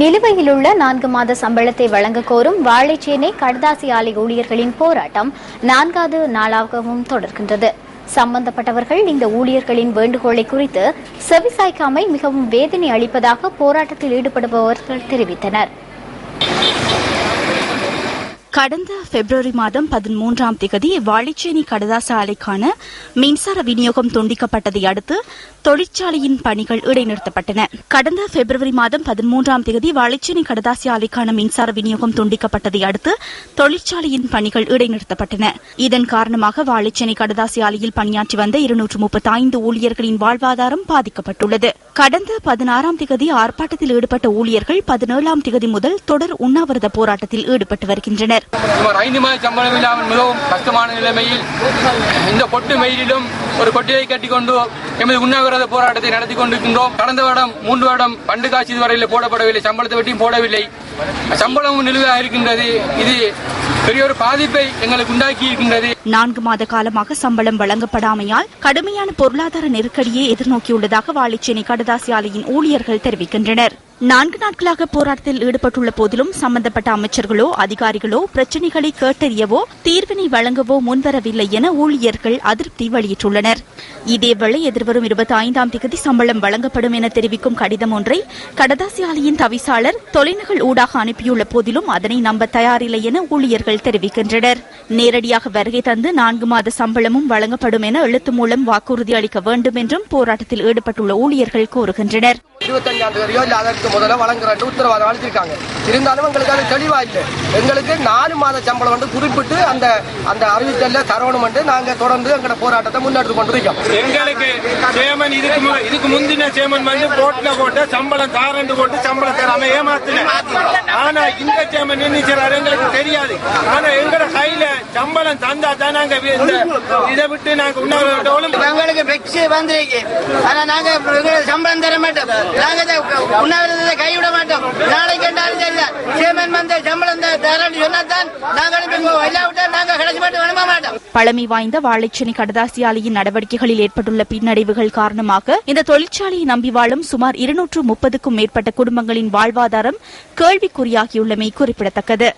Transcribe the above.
நிலுவையில் உள்ள நான்கு மாத சம்பளத்தை வழங்க கோரும் வாழைச்சேனை கடதாசி ஆலை ஊழியர்களின் போராட்டம் நான்காவது நாளாகவும் தொடர்கின்றது. சம்பந்தப்பட்டவர்கள் இந்த ஊழியர்களின் வேண்டுகோளை குறித்து செவிசாய்க்காமை மிகவும் வேதனை அளிப்பதாக போராட்டத்தில் ஈடுபடுபவர்கள் தெரிவித்தனர். கடந்த பிப்ரவரி மாதம் பதிமூன்றாம் திகதி வாழைச்சேனி கடதாச ஆலைக்கான மின்சார விநியோகம் துண்டிக்கப்பட்டதை அடுத்து தொழிற்சாலையின் பணிகள் இடைநிறுத்தப்பட்டன. கடந்த பிப்ரவரி மாதம் பதிமூன்றாம் திகதி வாழைச்சேனி கடதாசி ஆலைக்கான மின்சார விநியோகம் துண்டிக்கப்பட்டதை அடுத்து தொழிற்சாலையின் பணிகள் இடைநிறுத்தப்பட்டன. இதன் காரணமாக வாழைச்சேனி கடதாசி ஆலையில் பணியாற்றி வந்த இருநூற்று முப்பத்தி ஐந்து ஊழியர்களின் வாழ்வாதாரம் பாதிக்கப்பட்டுள்ளது. கடந்த பதினாறாம் திகதி ஆர்ப்பாட்டத்தில் ஈடுபட்ட ஊழியர்கள் பதினேழாம் திகதி முதல் தொடர் உண்ணாவிரத போராட்டத்தில் ஈடுபட்டு வருகின்றனர். சுமார் ஐந்து மாத சம்பளம் இல்லாமல் மிகவும் கஷ்டமான நிலைமையில் இந்த கொட்டு மெயிலிலும் ஒரு கொட்டியை கட்டிக்கொண்டு எமது உண்ணாவிரத போராட்டத்தை நடத்தி கொண்டிருக்கின்றோம். கடந்த வருடம் மூன்று வருடம் பண்டு காட்சி வரையில் போடப்படவில்லை சம்பளத்தை பற்றியும் போடவில்லை. சம்பளமும் நிலுவையாக இருக்கின்றது. இது பெரிய ஒரு பாதிப்பை எங்களுக்கு உண்டாக்கி இருக்கின்றது. நான்கு மாத காலமாக சம்பளம் வழங்கப்படாமையால் கடுமையான பொருளாதார நெருக்கடியை எதிர்நோக்கியுள்ளதாக வாழைச்சேனை கடதாசி ஆலையின் ஊழியர்கள் தெரிவிக்கின்றனர். நான்கு நாட்களாக போராட்டத்தில் ஈடுபட்டுள்ள போதிலும் சம்பந்தப்பட்ட அமைச்சர்களோ அதிகாரிகளோ பிரச்சினைகளை கேட்டறியவோ தீர்வினை வழங்கவோ முன்வரவில்லை என ஊழியர்கள் அதிருப்தி வெளியிட்டுள்ளனர். இதேவேளை எதிர்வரும் இருபத்தி ஐந்தாம் தேதி சம்பளம் வழங்கப்படும் என தெரிவிக்கும் கடிதம் ஒன்றை கடதாசி ஆலையின் தவிசாளர் தொலைநகல் ஊடாக அனுப்பியுள்ள போதிலும் அதனை நம்ப தயாரில்லை என ஊழியர்கள் தெரிவிக்கின்றனர். நேரடியாக வருகை தந்து நான்கு மாத சம்பளமும் வழங்கப்படும் என எழுத்து மூலம் வாக்குறுதி அளிக்க வேண்டும் என்றும் போராட்டத்தில் ஈடுபட்டுள்ள ஊழியர்கள் கோருகின்றனர் இருபத்தஞ்சாம் தேதியோ இல்லை அதற்கு முதல்ல வழங்குறேன் உத்தரவாதம் அளிச்சிருக்காங்க. இருந்தாலும் எங்களுக்கு அது தெளிவா இல்லை எங்களுக்கு நாலு மாத சம்பளம் வந்து குறிப்பிட்டு அந்த அந்த அறிவித்தல தரணும் வந்து நாங்க தொடர்ந்து எங்களோட போராட்டத்தை முன்னெடுத்து கொண்டிருக்கோம். எங்களுக்கு சேமன் இதுக்கு இதுக்கு முந்தின சேமன் வந்து போட்ல போட்டு சம்பளம் தாரண்டு போட்டு சம்பளம் தராம ஏமாத்தின. ஆனா இந்த சேமன் நினைச்சாரு எங்களுக்கு தெரியாது. ஆனா எங்களோட கையில சம்பளம் தந்தா தான் நாங்க இதை விட்டு நாங்க உண்ணாவிரதம் எங்களுக்கு பெக்ஸ் வந்திருக்கு. ஆனா நாங்க எங்களுக்கு சம்பளம் தர மாட்டோம். நாங்க உண்ணாவிரதத்தை கைவிட மாட்டோம். நாளைக்கு என்றாலும் சரிதான். சேமன் வந்து சம்பளம் தரேன்னு சொன்னா தான் நாங்க அனுப்பிடுவோம் இல்லாவிட்டா நாங்க கடைசி மட்டும் அனுப்ப மாட்டோம். பழமை வாய்ந்த வாழைச்சேனை கடதாசி ஆலையின் நடவடிக்கைகளில் ஏற்பட்டுள்ள பின்னடைவுகள் காரணமாக இந்த தொழிற்சாலையை நம்பி வாழும் சுமார் இருநூற்று முப்பதுக்கும் மேற்பட்ட குடும்பங்களின் வாழ்வாதாரம் கேள்விக்குறியாகியுள்ளமை குறிப்பிடத்தக்கது.